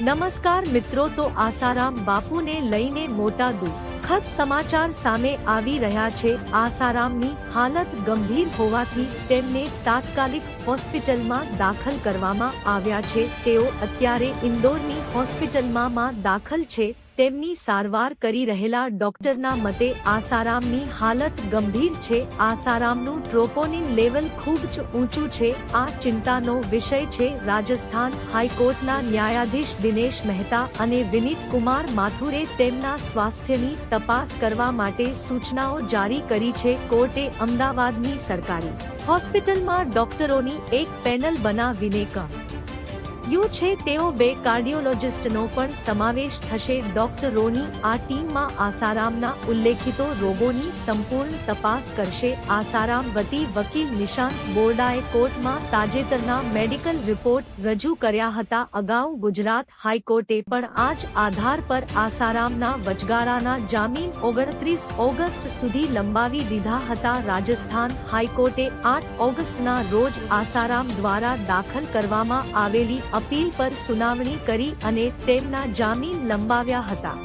નમસ્કાર મિત્રો, તો આસારામ બાપુને લઈને મોટા દુઃખદ સમાચાર સામે આવી રહ્યા છે. આસારામની હાલત ગંભીર હોવાથી તેમને તાત્કાલિક હોસ્પિટલમાં દાખલ કરવામાં આવ્યા છે. તેઓ અત્યારે ઇન્દોરની હોસ્પિટલમાં દાખલ છે. તેમની સારવાર કરી રહેલા ડોક્ટરના મતે આસારામની હાલત ગંભીર છે. આસારામનું ટ્રોપોનિન લેવલ ખૂબ જ ઊંચું છે. આ ચિંતાનો વિષય છે. રાજસ્થાન હાઈકોર્ટના ન્યાયાધીશ દિનેશ મહેતા અને વિનીત કુમાર માથુરે તેમના સ્વાસ્થ્યની તપાસ કરવા માટે સૂચનાઓ જારી કરી છે. કોર્ટે અમદાવાદની સરકારી હોસ્પિટલમાં ડોક્ટરોની એક પેનલ બનાવીને ક યુ છે તેઓ બે કાર્ડિયોલોજિસ્ટનો પણ સમાવેશ થશે. ડોક્ટરોની આ ટીમમાં આસારામના ઉલ્લેખિતો રોગોની સંપૂર્ણ તપાસ કરશે. આસારામ વતી વકીલ નિશાંત બોરડાએ કોર્ટમાં તાજેતરના મેડિકલ રિપોર્ટ રજૂ કર્યા હતા. અગાઉ ગુજરાત હાઈકોર્ટે પણ આ જ આધાર પર આસારામના વચગાળાના જામીન ઓગણત્રીસ ઓગસ્ટ સુધી લંબાવી દીધા હતા. રાજસ્થાન હાઈકોર્ટે આઠ ઓગસ્ટના રોજ આસારામ દ્વારા દાખલ કરવામાં આવેલી અપીલ પર સુનાવણી કરી અને તેમના જામીન લંબાવ્યા હતા.